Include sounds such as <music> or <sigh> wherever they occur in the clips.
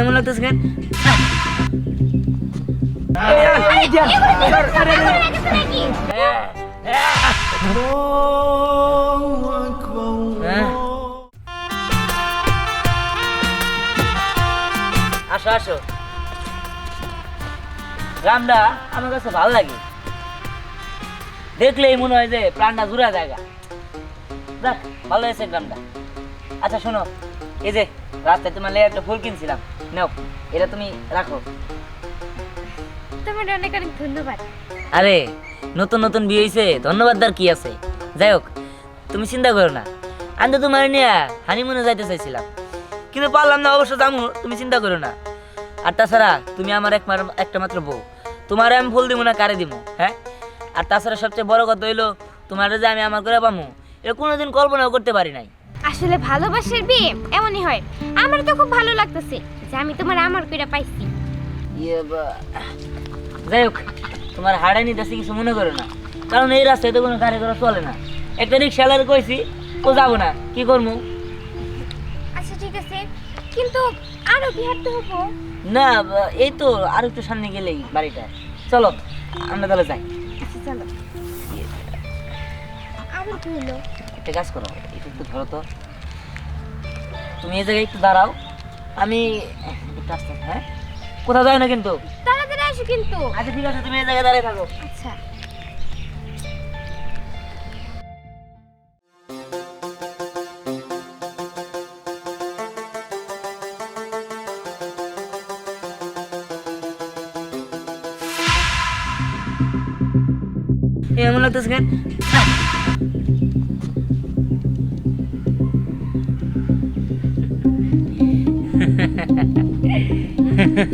এমন লাগতেছে কেন। আসো আসো। গ্রামটা আমার কাছে ভালো লাগে। দেখলেই মনে হয় যে প্রাণটা জুড়া জায়গা দেখ ভালো হয়েছে গ্রামটা আচ্ছা শোনো এই যে রাস্তায় তোমার লেগে একটা ফুল কিনছিলাম। নাও এটা তুমি রাখো। তোমার অনেক অনেক ধন্যবাদ। আরে নতুন নতুন বিয়ে হয়েছে ধন্যবাদ কি আছে? যাই হোক তুমি চিন্তা করো না। আমি তো তোমার নিয়ে হানিমুনে যাইতে চাইছিলাম। কিন্তু পারলাম না অবশ্য যাব তুমি চিন্তা করো না। আর তাছাড়া তুমি আমার এক একটা মাত্র বউ। তোমার আমি ফুল দিব না কারে দিব হ্যাঁ? আর তাছাড়া সবচেয়ে বড় কথা হইল তোমার যে আমি আমার করে পামু এটা কোনোদিন কল্পনাও করতে পারি নাই। আসলে ভালোবাসার বিয়ে এমনই হয়। আমার তো খুব ভালো লাগতেছে যে আমি তোমার আমার কইরা পাইছি। ইয়ে যাই হোক তোমার হাড়াই নিতেছে কিছু মনে করো না। কারণ এই রাস্তায় তো কোনো গাড়ি ঘোড়া চলে না। একটা রিক্সাওয়ালার কইছি ও যাব না কি করব আচ্ছা ঠিক আছে। কিন্তু আরও বিহারতে হব? না এই তো আর একটু সামনে গেলেই বাড়িটা। চলো আমরা তাহলে যাই। আচ্ছা চলো। আবার কি হলো? একটা কাজ করো। একটু ধরো তো। তুমি এই জায়গায় একটু দাঁড়াও। আমি একটু আসতে হ্যাঁ? কোথাও যাই না কিন্তু? তাড়াতাড়ি আসো কিন্তু। আচ্ছা ঠিক আছে তুমি এই জায়গায় দাঁড়িয়ে থাকো। আচ্ছা। কি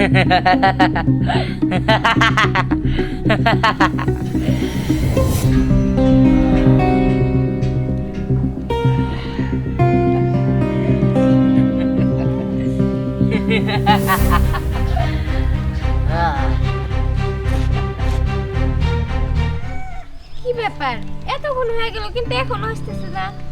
ব্যাপার এতক্ষণ হয়ে গেল কিন্তু এখনও আসতেছে না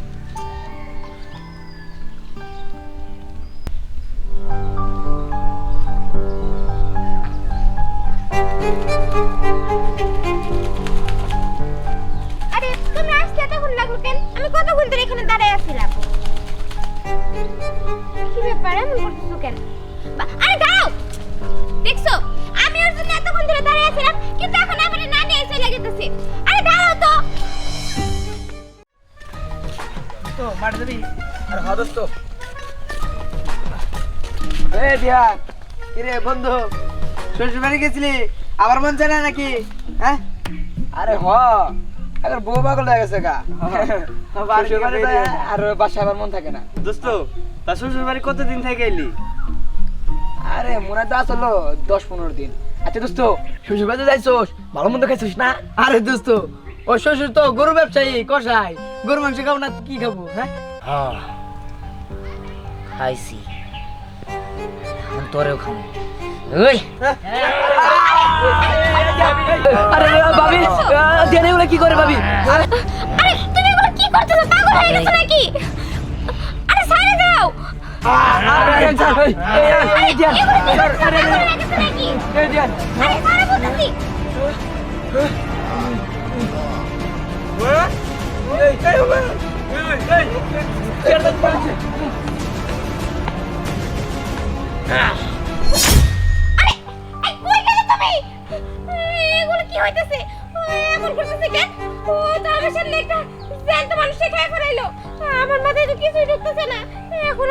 কতক্ষণ ধরে এখানে দাঁড়ায় আছিলাম? কি ব্যাপার, এমন করতেছো কেন? আরে দাঁড়াও! দেখছ, আমি ওর জন্য এতক্ষণ ধরে দাঁড়িয়ে আছিলাম, কিন্তু এখন আমার না নিয়ে চলে গেতেছে আরে দাঁড়াও তো! তো মাঠে যাবি আর হদস তো এ ধ্যান কিরে বন্ধু শ্বশুর বাড়ি গেছিলি? আবার মন চায় না নাকি? হ্যাঁ? আরে হ। আরে বউ পাগল হয়ে গেছে গা। <laughs> শ্বশুর বাড়ি আর বাসায় আবার মন থাকে না। দোস্ত তা শ্বশুর বাড়ি কতদিন থেকে এলি? আরে মনে তো আসলো দশ পনেরো দিন। আচ্ছা দোস্ত শ্বশুর বাড়িতে যাইছোস? ভালো মন্দ খাইছিস না? আরে দোস্ত ও শ্বশুর তো গরু ব্যবসায়ী কষাই গরু মাংস খাব না কি খাব হ্যাঁ? খাইছি। তোরেও খাব ওই! আরে ভাবি দেনে ওগুলো কি করে ভাবি আরে আরে তুমি এগুলো কি করতেছো পাগল হয়ে গেছো নাকি আরে সাইডে দাও আরে ছাড়, আরে, আরে, হয়ে ধ্যান। আরে আরে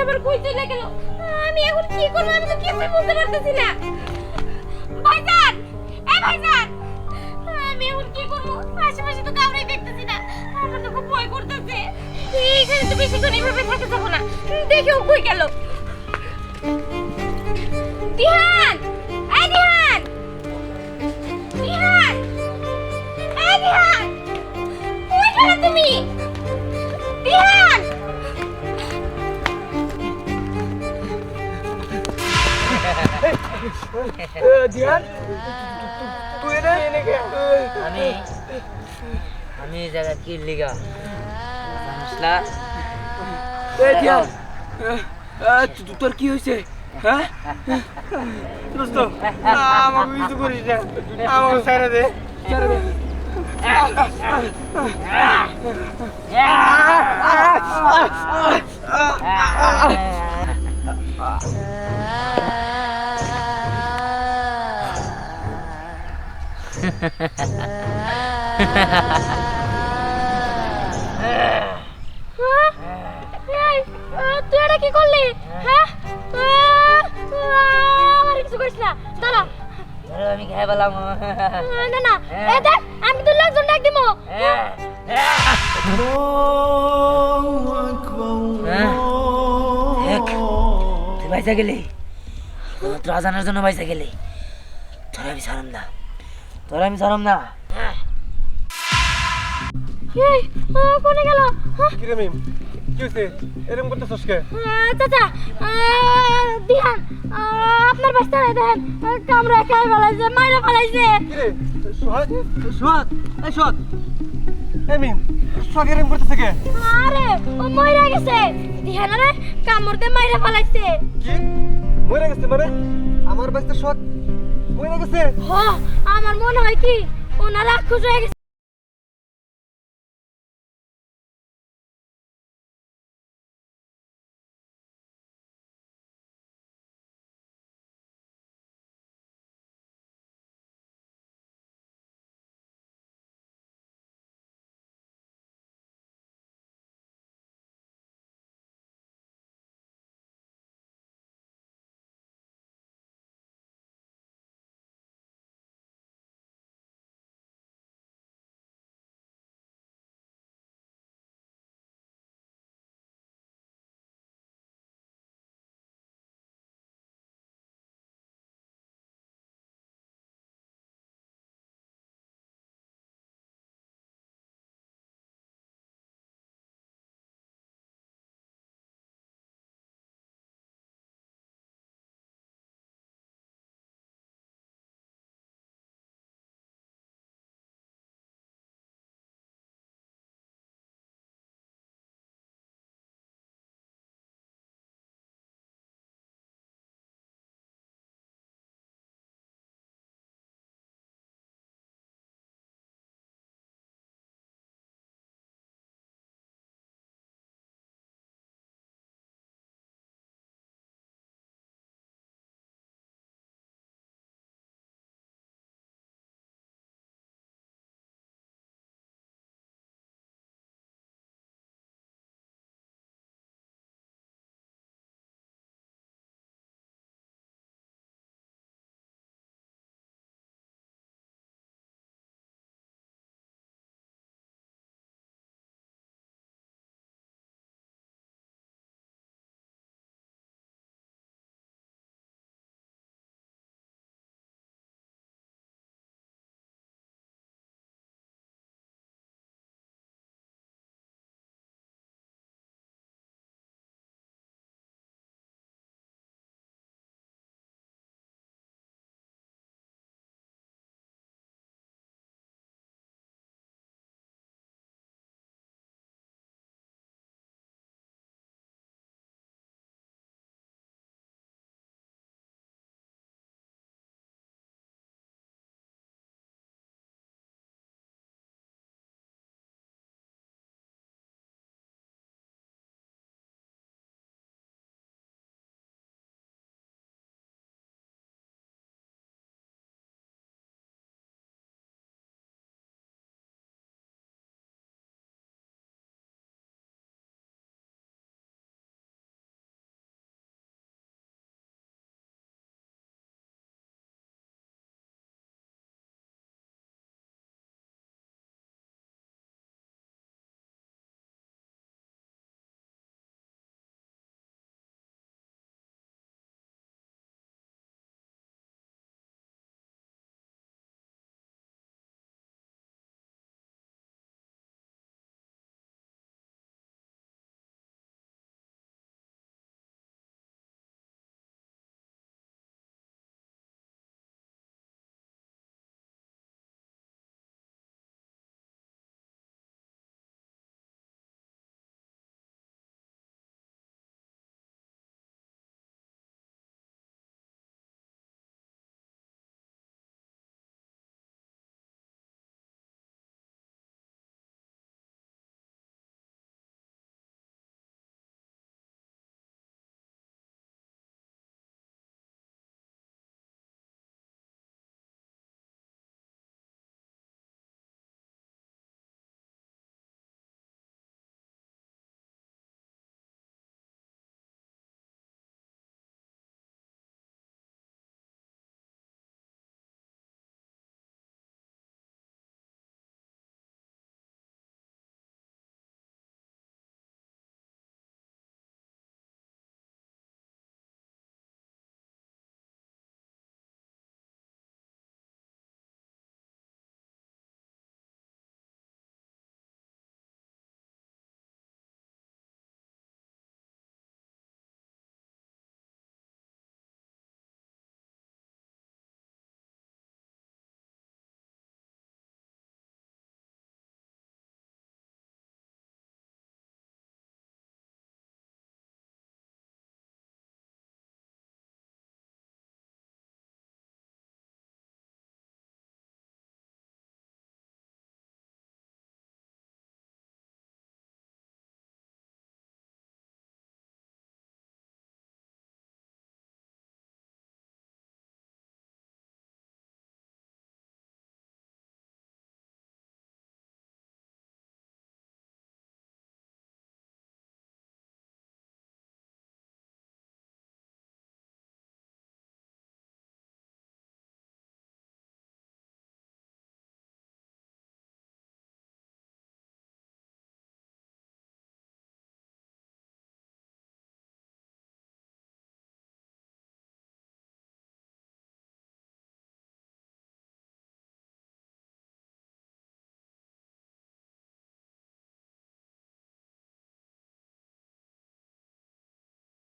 আবার কই চলে গেল? আমি এখন কি করব? আমি তো কিছুই বুঝতে পারতেছি না। ভাইজান, এ ভাইজান, আমি এখন কি করব? আশেপাশে তো কাউরেই দেখতেছি না। আমার তো খুব ভয় করতেছে। এইখানে তো বেশিক্ষণ এইভাবে থাকা যাব না। দেখে ও কই গেল। দিহান এই দিহান দিহান এই দিহান, কই গেলে তুমি? আমি আমি এই জায়গা কি লিগা? তো- তোর কি হয়েছে হ্যাঁ? দোস্ত আমাকে কিছু করিস না। আমাকে ছেড়ে দে? এই, আহ, তুই এটা কি করলি হ্যাঁ কিছু করিস না দাঁড়া আমি খেয়ে পেলাম না না এ দেখ আমি তো লোকজন ডাক দিব তুই গেলি? তোর আজানের জন্য বাইসা গেলি? তোর আমি সারাম না তোর আমি সারাম না। এই আহ, কোনে গেল? কিরে মিম কি হয়েছে এরকম করতেছস কে? আহ, চাচা দিহান আপনার বাচ্চা নাই দেখেন আহ, কামড়া খাই ফেলাইছে মাইরা ফেলাইছে। কিরে সোহাগ? সোহাগ? এই সোহাগ। এই মিম সোহাগ এরকম করতেছে কে? আরে ও মইরা গেছে। দিহান রে কামড় দিয়ে মাইরা ফেলাইছে। কি? মরে গেছে মানে? আমার বাচ্চা সোহাগ মরে গেছে হ আমার মনে হয় কি ওনারা খুশ হয়ে গেছে।